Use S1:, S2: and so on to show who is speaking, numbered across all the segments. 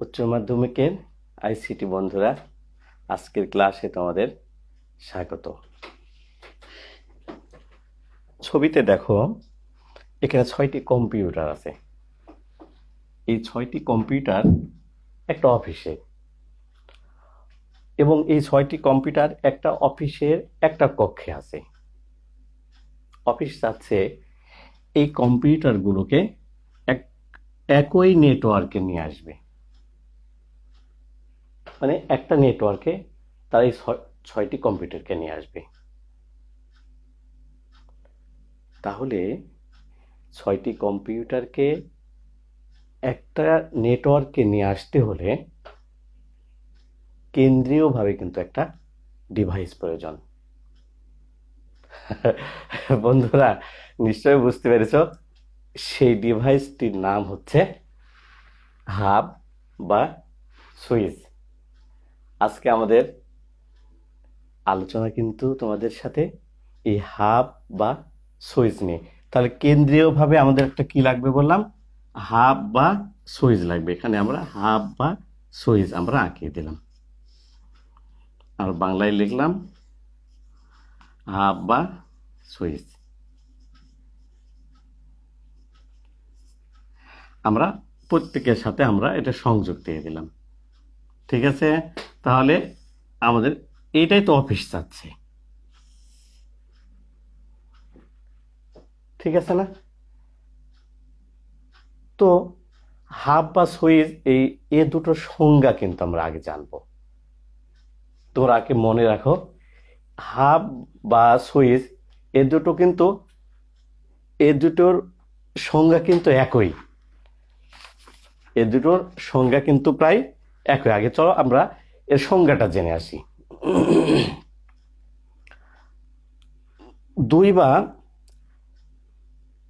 S1: উচ্চ মাধ্যমিকের আইসিটি বন্ধুরা, আজকের ক্লাসে তোমাদের স্বাগত। ছবিতে দেখো, এখানে ছয়টি কম্পিউটার আছে। এই ছয়টি কম্পিউটার একটা অফিসে এবং এই ছয়টি কম্পিউটার একটা অফিসের একটা কক্ষে আছে। অফিস চাচ্ছে এই কম্পিউটারগুলোকে এক, একই নেটওয়ার্কে নিয়ে আসবে। মানে একটা নেটওয়ার্কে তারা এই ছয়টি কম্পিউটারকে নিয়ে আসবে। তাহলে ছয়টি কম্পিউটারকে একটা নেটওয়ার্কে নিয়ে আসতে হলে কেন্দ্রীয়ভাবে কিন্তু একটা ডিভাইস প্রয়োজন। বন্ধুরা, নিশ্চয়ই বুঝতে পেরেছ, সেই ডিভাইসটির নাম হচ্ছে হাব বা সুইচ আজকে আমাদের আলোচনা কিন্তু তোমাদের সাথে এই হাব বা সুইচ নিয়ে। তাহলে কেন্দ্রীয়ভাবে আমাদের একটা কি লাগবে বললাম? হাব বা সুইচ লাগবে। এখানে আমরা হাব বা সুইচ আমরা আঁকিয়ে দিলাম। আর বাংলায় লিখলাম হাব বা সুইচ আমরা প্রত্যেকের সাথে আমরা এটা সংযোগ দিয়ে দিলাম। ঠিক আছে? তাহলে আমাদের এটাই তো অফিস চাচ্ছে ঠিক আছে না? তো হাফ বা সুইচ এই, এ দুটো সংজ্ঞা কিন্তু আমরা আগে জানব। তোমরা আগে মনে রাখো হাফ বা সুইচ এ দুটো কিন্তু, এ দুটোর সংজ্ঞা কিন্তু একই। এ দুটোর সংজ্ঞা কিন্তু প্রায় একই আগে চলো, আমরা এর সংজ্ঞাটা জেনে আসি। দুই বা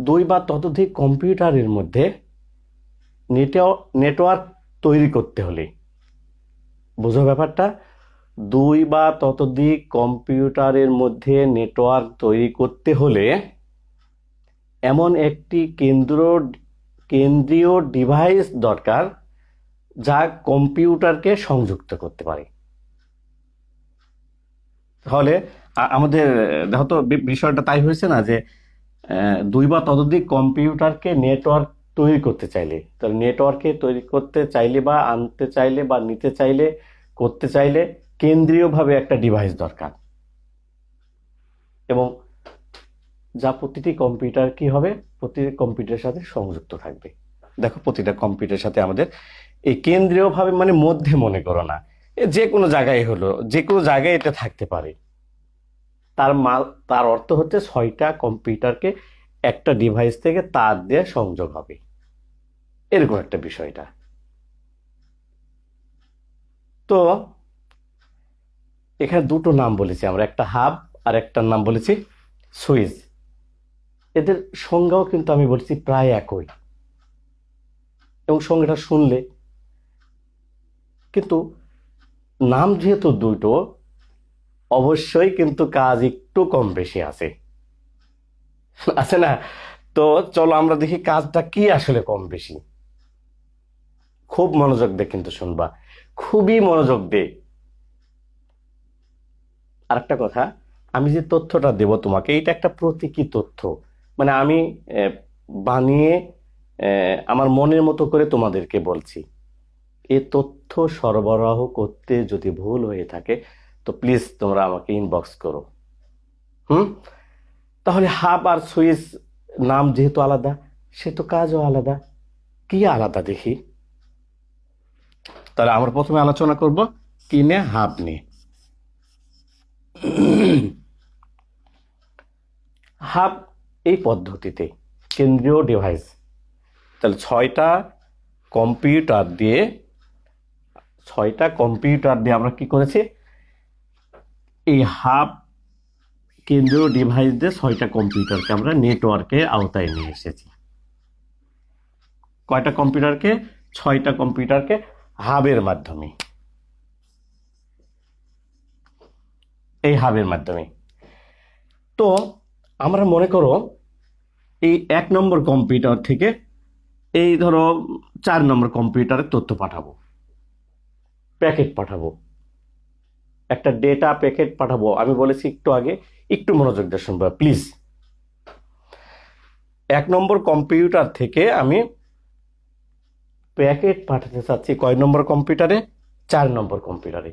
S1: দুই বা ততোধিক কম্পিউটারের মধ্যে নেটওয়ার্ক তৈরি করতে হলে। বুঝো ব্যাপারটা? দুই বা ততোধিক কম্পিউটারের মধ্যে নেটওয়ার্ক তৈরি করতে হলে এমন একটি কেন্দ্র, কেন্দ্রীয় ডিভাইস দরকার যা কম্পিউটারকে সংযুক্ত করতে পারে। তাহলে আমাদের, দেখো তো বিষয়টা তাই হয়েছে না যে দুই বা ততোধিক কম্পিউটারকে নেটওয়ার্ক তৈরি করতে চাইলে, তাহলে নেটওয়ার্কে তৈরি করতে চাইলে বা আনতে চাইলে বা নিতে চাইলে, করতে চাইলে কেন্দ্রীয়ভাবে একটা ডিভাইস দরকার। এবং যা প্রতিটি কম্পিউটার কি হবে? প্রতিটি কম্পিউটারের সাথে সংযুক্ত থাকবে। দেখো, প্রতিটা কম্পিউটারের সাথে আমাদের এই কেন্দ্রীয়ভাবে মানে মধ্যে মনে করো না। যে কোনো জায়গায় হলো, যে কোনো জায়গায় এটা থাকতে পারে। তার মাল তার অর্থ হচ্ছে ছয়টা কম্পিউটারকে একটা ডিভাইস থেকে তার দিয়ে সংযোগ হবে। এরকম একটা বিষয়টা। তো, এখানে দুটো নাম বলেছি আমরা, একটা হাব আর একটার নাম বলেছি সুইচ এদের সংজ্ঞাও কিন্তু আমি বলছি প্রায় একই। এবং সংজ্ঞাটা শুনলে কিন্তু নাম যেহেতু দুটো, অবশ্যই কিন্তু কাজ একটু কম বেশি আছে। আছে না? তো চলো আমরা দেখি কাজটা কি আসলে কম বেশি। খুব মনোযোগ দিয়ে কিন্তু শুনবা। খুবই মনোযোগ দে আরেকটা কথা, আমি যে তথ্যটা দেব তোমাকে, এটা একটা প্রতীকী তথ্য। মানে আমি বানিয়ে আমার মনের মতো করে তোমাদেরকে বলছি। এ তথ্য সরবরাহ করতে যদি ভুল হয়ে থাকে, তো প্লিজ তোমরা আমাকে ইনবক্স করো। হুম? তাহলে হাব আর সুইচ নাম যেহেতু আলাদা, সে তো কাজও আলাদা। কি আলাদা দেখি? তাহলে আমরা প্রথমে আলোচনা করব কি নিয়ে হাব নিয়ে। হাব এই পদ্ধতিতে কেন্দ্রীয় ডিভাইস তাহলে ছয়টা কম্পিউটার দিয়ে ছয়টা কম্পিউটার দিয়ে আমরা কি করেছি? এই হাব কেন্দ্রীয় ডিভাইস দিয়ে ছয়টা কম্পিউটারকে আমরা নেটওয়ার্কের আওতায় নিয়ে এসেছি। কয়টা কম্পিউটারকে? ছয়টা কম্পিউটারকে হাবের মাধ্যমে। এই হাবের মাধ্যমে। তো আমরা মনে করো এই এক নম্বর কম্পিউটার থেকে এই ধরো চার নম্বর কম্পিউটারে তথ্য পাঠাবো। প্যাকেট পাঠাবো। একটা ডেটা প্যাকেট পাঠাবো। আমি বলেছি একটু আগে, একটু মনোযোগ দিয়ে শুনবা, প্লিজ। এক নম্বর কম্পিউটার থেকে আমি প্যাকেট পাঠাতে চাচ্ছি কয় নম্বর কম্পিউটারে? চার নম্বর কম্পিউটারে।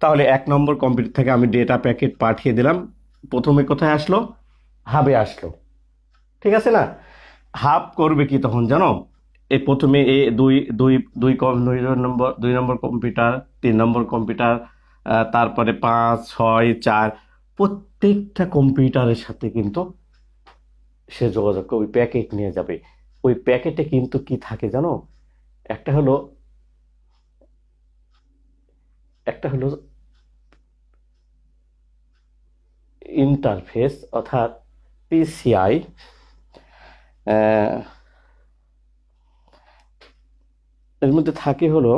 S1: তাহলে এক নম্বর কম্পিউটার থেকে আমি ডেটা প্যাকেট পাঠিয়ে দিলাম। প্রথমে কোথায় আসলো? হাবে আসলো। ঠিক আছে না? হাব করবে কি তখন জানো? এই প্রথমে এ দুই দুই দুই কম, দুই নম্বর দুই নম্বর কম্পিউটার, তিন নম্বর কম্পিউটার তারপরে পাঁচ, ছয়, চার, প্রত্যেকটা কম্পিউটারের সাথে কিন্তু সে যোগাযোগ ওই প্যাকেট নিয়ে যাবে। ওই প্যাকেটে কিন্তু কি থাকে জানো? একটা হলো একটা হলো ইন্টারফেস অর্থাৎ পিসিআই এর মধ্যে থাকে হলো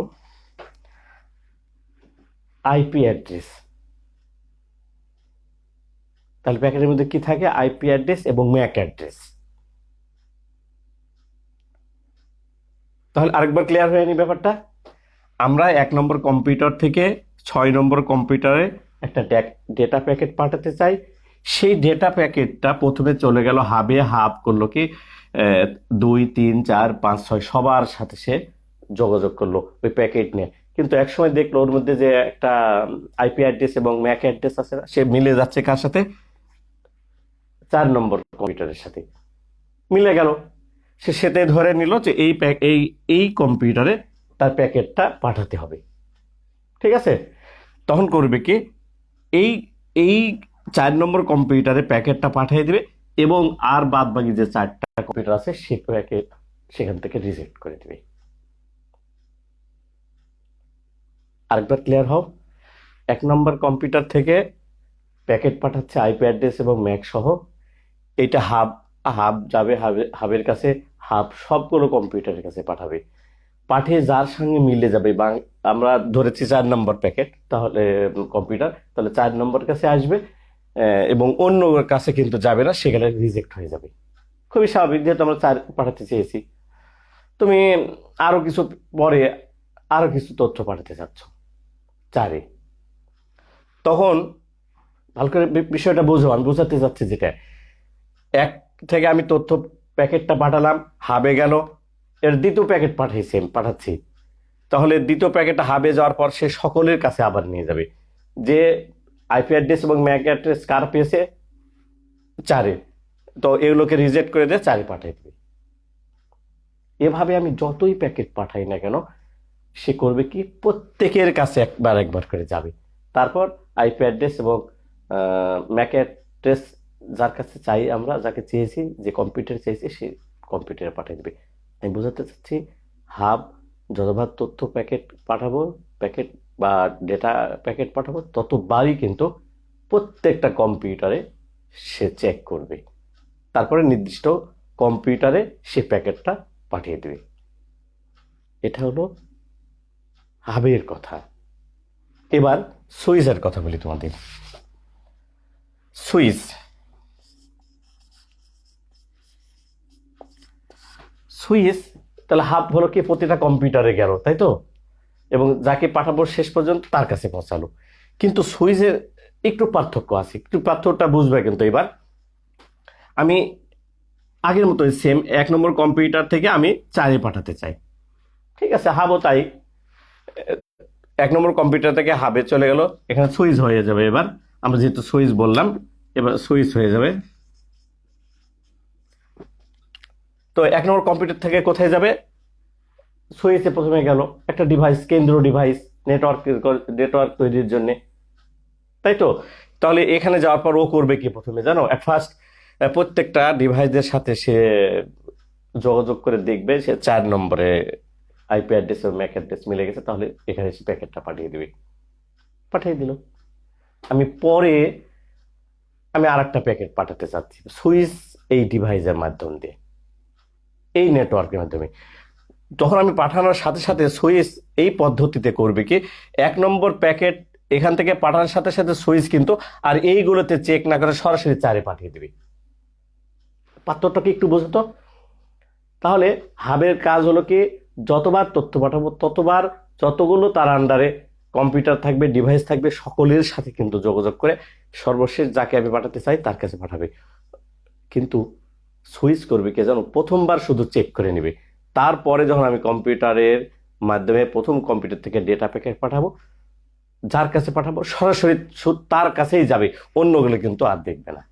S1: আইপি অ্যাড্রেস তাহলে প্যাকেটের মধ্যে কি থাকে? আইপি অ্যাড্রেস এবং ম্যাক অ্যাড্রেস তাহলে আরেকবার ক্লিয়ার হয়নি ব্যাপারটা? আমরা এক নম্বর কম্পিউটার থেকে ছয় নম্বর কম্পিউটারে একটা ডেটা প্যাকেট পাঠাতে চাই। সেই ডেটা প্যাকেটটা প্রথমে চলে গেল হাবে হাব করল কি দুই, তিন, চার, পাঁচ, ছয়, সবার সাথে সে যোগাযোগ করল, ওই প্যাকেট নিয়ে। কিন্তু একসময় দেখল ওর মধ্যে যে একটা আইপি অ্যাড্রেস এবং ম্যাক অ্যাড্রেস আছে সে মিলে যাচ্ছে কার সাথে? চার নম্বর কম্পিউটারের সাথে। মিলে গেল। সে সেতে ধরে নিল যে এই এই এই কম্পিউটারে তার প্যাকেটটা পাঠাতে হবে। ঠিক আছে? তখন করবে কি? এই এই চার নম্বর কম্পিউটারে প্যাকেটটা পাঠিয়ে দেবে এবং আর বাদ বাকি যে চারটা কম্পিউটার আছে, সে প্যাকেট সেখান থেকে রিজেক্ট করে দিবে। আরেকবার ক্লিয়ার হও। এক নম্বর কম্পিউটার থেকে প্যাকেট পাঠাচ্ছে আইপি অ্যাড্রেস এবং ম্যাক সহ। এটা হাব হাব যাবে হাবে হাবের কাছে হাব সবগুলো কম্পিউটারের কাছে পাঠাবে। পাঠিয়ে যার সঙ্গে মিলে যাবে আমরা ধরেছি চার নম্বর প্যাকেট তাহলে কম্পিউটার তাহলে চার নম্বর কাছে আসবে এবং অন্য কাছে কিন্তু যাবে না, সেখানে রিজেক্ট হয়ে যাবে। খুবই স্বাভাবিক, যেহেতু আমরা চার পাঠাতে চেয়েছি। তুমি আরও কিছু পরে আরও কিছু তথ্য পাঠাতে চাচ্ছ। চারে। তখন ভালো করে বিষয়টা বুঝো, আমি বোঝাতে চাচ্ছি যেটা। এক থেকে আমি তথ্য প্যাকেটটা পাঠালাম, হাবে গেল, এর দ্বিতীয় প্যাকেট পাঠিয়েছি আমি, পাঠাচ্ছি। তাহলে দ্বিতীয় প্যাকেটটা হাবে যাওয়ার পর সে সকলের কাছে আবার নিয়ে যাবে। যে আইপি অ্যাড্রেস এবং ম্যাক অ্যাড্রেস কার পেয়েছে? চারে। তো এগুলোকে রিজেক্ট করে দিয়ে চারে পাঠিয়ে দেবে। এভাবে আমি যতই প্যাকেট পাঠাই না কেন সে করবে কি? প্রত্যেকের কাছে একবার একবার করে যাবে। তারপর আইপি অ্যাড্রেস এবং ম্যাক অ্যাড্রেস যার কাছে চাই আমরা, যাকে চেয়েছি, যে কম্পিউটার চেয়েছি সে কম্পিউটারে পাঠিয়ে দেবে। আমি বোঝাতে চাচ্ছি হাব যতবার তথ্য প্যাকেট পাঠাবো প্যাকেট বা ডেটা প্যাকেট পাঠাবো, ততবারই কিন্তু প্রত্যেকটা কম্পিউটারে সে চেক করবে। তারপরে নির্দিষ্ট কম্পিউটারে সে প্যাকেটটা পাঠিয়ে দেবে। এটা হলো হাবের কথা। এবার সুইচের কথা বলি তোমাদের। সুইচ সুইচ তাহলে হাব হলো কি? প্রতিটা কম্পিউটারে গেল, তাই তো? এবং যাকে পাঠাবো শেষ পর্যন্ত তার কাছে পৌঁছালো। কিন্তু সুইচের একটু পার্থক্য আছে। একটু পার্থক্যটা বুঝবে কিন্তু এবার। আমি আগের মতো সেম এক নম্বর কম্পিউটার থেকে আমি চারে পাঠাতে চাই। ঠিক আছে? হাবও তাই। এক নম্বর কম্পিউটার থেকে হাবে চলে গেল। এখানে সুইচ হয়ে যাবে এবার। আমরা যেহেতু সুইচ বললাম, এবার সুইচ হয়ে যাবে। তো এক নম্বর কম্পিউটার থেকে কোথায় যাবে? সুইচে প্রথমে গেল একটা ডিভাইস কেন্দ্র ডিভাইস নেটওয়ার্ক নেটওয়ার্ক তৈরির জন্য। তাই তো? তাহলে এখানে যাওয়ার পর ও করবে কি প্রথমে জানো? অ্যাট ফার্স্ট প্রত্যেকটা ডিভাইসের সাথে সে যোগাযোগ করে দেখবে, সে চার নম্বরে আইপি অ্যাড্রেস এবং ম্যাক অ্যাড্রেস মিলে গেছে, তাহলে এখানে সে প্যাকেটটা পাঠিয়ে দিবে। পাঠিয়ে দিল। আমি পরে আমি আর একটা প্যাকেট পাঠাতে চাচ্ছি, সুইচ এই ডিভাইসের মাধ্যম দিয়ে। এই নেটওয়ার্কের মাধ্যমে। তখন আমি পাঠানোর সাথে সাথে সুইচ এই পদ্ধতিতে করবে কি, এক নম্বর প্যাকেট এখান থেকে পাঠানোর সাথে সাথে সুইচ কিন্তু আর এইগুলোতে চেক না করে সরাসরি চারে পাঠিয়ে দিবে। পাত্রটা কি একটু বুঝতো তাহলে হাবের কাজ হলো কি যতবার তথ্য পাঠাবো, ততবার যতগুলো তার আন্ডারে কম্পিউটার থাকবে, ডিভাইস থাকবে, সকলের সাথে কিন্তু যোগাযোগ করে সর্বশেষ যাকে আমি পাঠাতে চাই তার কাছে পাঠাবে। কিন্তু সুইচ করবে কে জানো প্রথমবার শুধু চেক করে নেবে। তারপরে যখন আমি কম্পিউটারের মাধ্যমে প্রথম কম্পিউটার থেকে ডেটা প্যাকেট পাঠাবো, যার কাছে পাঠাবো, সরাসরি তার কাছেই যাবে। অন্যগুলো কিন্তু আর দেখবে না।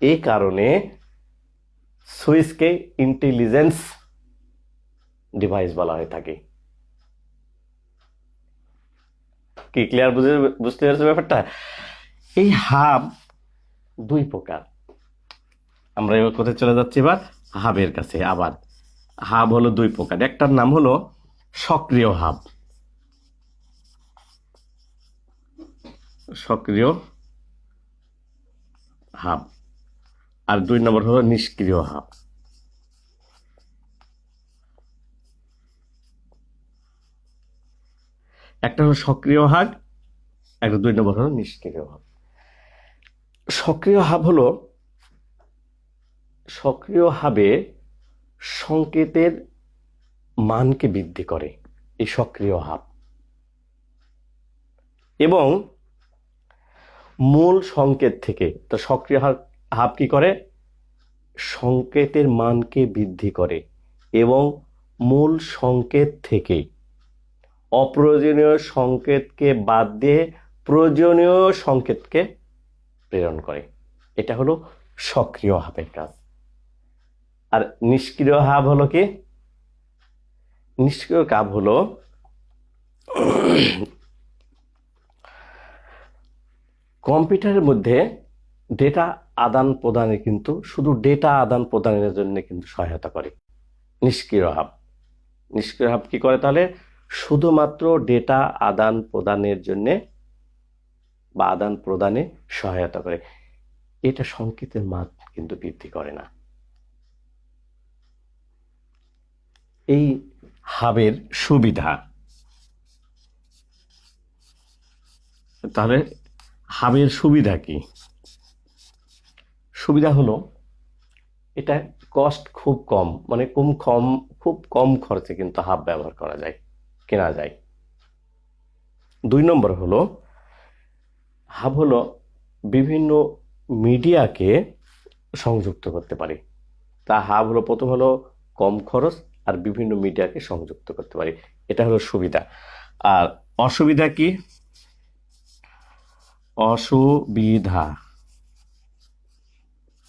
S1: এই কারণে সুইচকে ইন্টেলিজেন্স ডিভাইস বলা হয়ে থাকে। কি ক্লিয়ার বুঝে, বুঝতে পারছ ব্যাপারটা? এই হাব দুই প্রকার। আমরা এবার কোথায় চলে যাচ্ছি এবার? হাবের কাছে, আবার। হাব হলো দুই প্রকার। একটার নাম হলো সক্রিয় হাব। সক্রিয় হাব। আর দুই নম্বর হলো নিষ্ক্রিয় হাব। একটা হলো সক্রিয় হাব একটা দুই নম্বর হলো নিষ্ক্রিয় হাব সক্রিয় হাব হলো সক্রিয় হাবে সংকেতের মানকে বৃদ্ধি করে, এই সক্রিয় হাব। এবং মূল সংকেত থেকে, তো সক্রিয় হাব কি করে? সংকেতের মানকে বৃদ্ধি করে এবং মূল সংকেত থেকে অপ্রয়োজনীয় সংকেতকে বাদ দিয়ে প্রয়োজনীয় সংকেতকে প্রেরণ করে। এটা হলো সক্রিয় হাবের কাজ। আর নিষ্ক্রিয় হাব হলো কি? নিষ্ক্রিয় কাব হলো কম্পিউটারের মধ্যে ডেটা আদান প্রদানে কিন্তু, শুধু ডেটা আদান প্রদানের জন্য কিন্তু সহায়তা করে। নিষ্ক্রিয় হাব। নিষ্ক্রিয় হাব কি করে তাহলে? শুধুমাত্র ডেটা আদান প্রদানের জন্যে বা আদান প্রদানে সহায়তা করে। এটা সংকেতের মান কিন্তু বৃদ্ধি করে না। এই হাবের সুবিধা। তাহলে হাবের সুবিধা কি? সুবিধা হলো এটা কস্ট খুব কম মানে কম কম, খুব কম খরচে কিন্তু হাব ব্যবহার করা যায়। কেনা যায়। দুই নম্বর হলো, হাব হলো বিভিন্ন মিডিয়াকে সংযুক্ত করতে পারে। তা হাব হলো প্রথম হলো কম খরচ আর বিভিন্ন মিডিয়াকে সংযুক্ত করতে পারি। এটা হলো সুবিধা। আর অসুবিধা কি? অসুবিধা।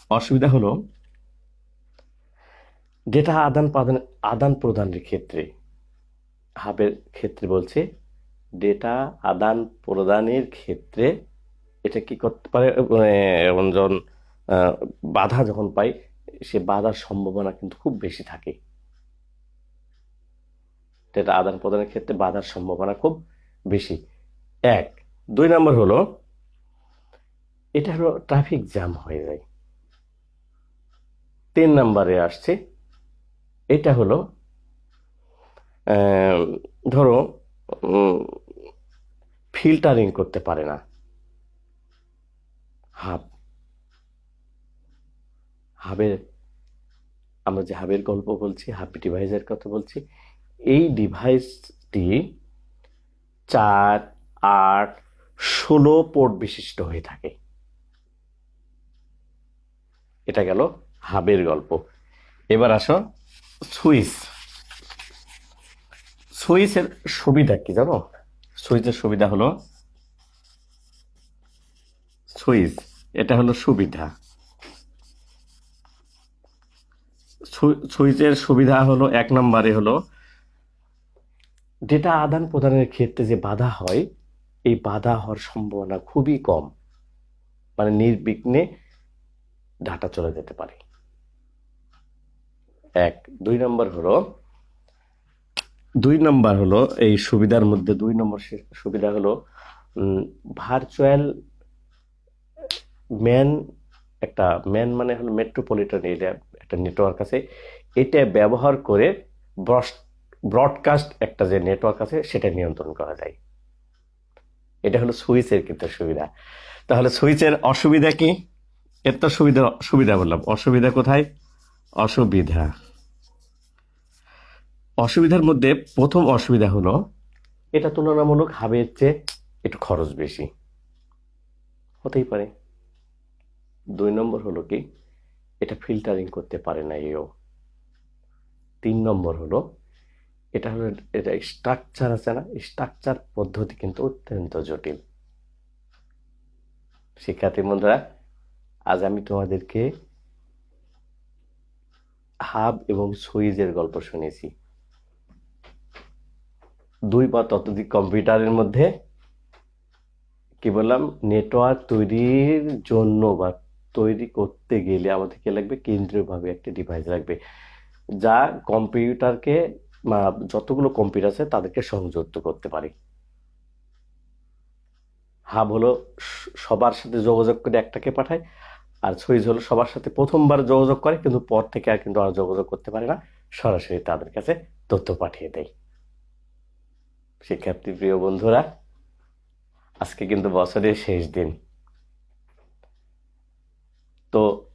S1: অসুবিধা হলো, ডেটা আদান প্রদান আদান প্রদানের ক্ষেত্রে হাবের ক্ষেত্রে বলছে, ডেটা আদান প্রদানের ক্ষেত্রে এটা কি করতে পারে? মানে যখন বাধা যখন পাই, সে বাধার সম্ভাবনা কিন্তু খুব বেশি থাকে। ডেটা আদান প্রদানের ক্ষেত্রে বাধার সম্ভাবনা খুব বেশি। এক। দুই নম্বর হলো, এটা হলো ট্রাফিক জ্যাম হয়ে যায়। তিন নম্বরে আসছে, এটা হলো ধরো ফিল্টারিং করতে পারে না। হাব। হাবের, আমরা যে হাবের গল্প বলছি, হাব ডিভাইসের কথা বলছি, এই ডিভাইসটি চার, আট, ষোলো পোর্ট বিশিষ্ট হয়ে থাকে। এটা গেল হাবের গল্প। এবার আসো সুইচ। সুইচের সুবিধা কি জানো? সুইচের সুবিধা হলো সুইচ এটা হলো সুবিধা। সুইচের সুবিধা হলো এক নম্বরে হলো ডেটা আদান প্রদানের ক্ষেত্রে যে বাধা হয়, এই বাধা হওয়ার সম্ভাবনা খুবই কম। মানে নির্বিঘ্নে ডাটা চলে যেতে পারে। এক। দুই নম্বর হলো দুই নম্বর হলো, এই সুবিধার মধ্যে দুই নম্বর সুবিধা হলো ভার্চুয়াল ম্যান একটা ম্যান মানে হলো মেট্রোপলিটন এরিয়া একটা নেটওয়ার্ক আছে। এটা ব্যবহার করে ব্রডকাস্ট একটা যে নেটওয়ার্ক আছে, সেটা নিয়ন্ত্রণ করা যায়। এটা হলো সুইচের কিন্তু সুবিধা। তাহলে সুইচের অসুবিধা কি? এর তো সুবিধা সুবিধা বললাম। অসুবিধা কোথায়? অসুবিধা। অসুবিধার মধ্যে প্রথম অসুবিধা হলো, এটা তুলনামূলক হাবের চেয়ে একটু খরচ বেশি। হতেই পারে। দুই নম্বর হলো কি, এটা ফিল্টারিং করতে পারে না এও। তিন নম্বর হলো, এটা হলো, এটা স্ট্রাকচার আছে না স্ট্রাকচার পদ্ধতি কিন্তু অত্যন্ত জটিল। শিক্ষার্থী বন্ধুরা, আজ আমি তোমাদেরকে হাব এবং সুইজের গল্প শুনেছি। দুই বা ততোধিক কম্পিউটারের মধ্যে কি বললাম, নেটওয়ার্ক তৈরির জন্য বা তৈরি করতে গেলে আমাদের কি লাগবে? কেন্দ্রীয়ভাবে একটা ডিভাইস লাগবে, যা কম্পিউটারকে যতগুলো কম্পিউটার আছে তাদেরকে সংযুক্ত করতে পারে। হাব হলো সবার সাথে যোগাযোগ করে একটাকে পাঠায়, আর সুইচ হলো সবার সাথে প্রথমবার যোগাযোগ করে, কিন্তু পর থেকে আর কিন্তু আর যোগাযোগ করতে পারে না, সরাসরি তাদের কাছে তথ্য পাঠিয়ে দেয়। শিক্ষার্থী প্রিয় বন্ধুরা আজকে কিন্তু বছরের শেষ দিন। তো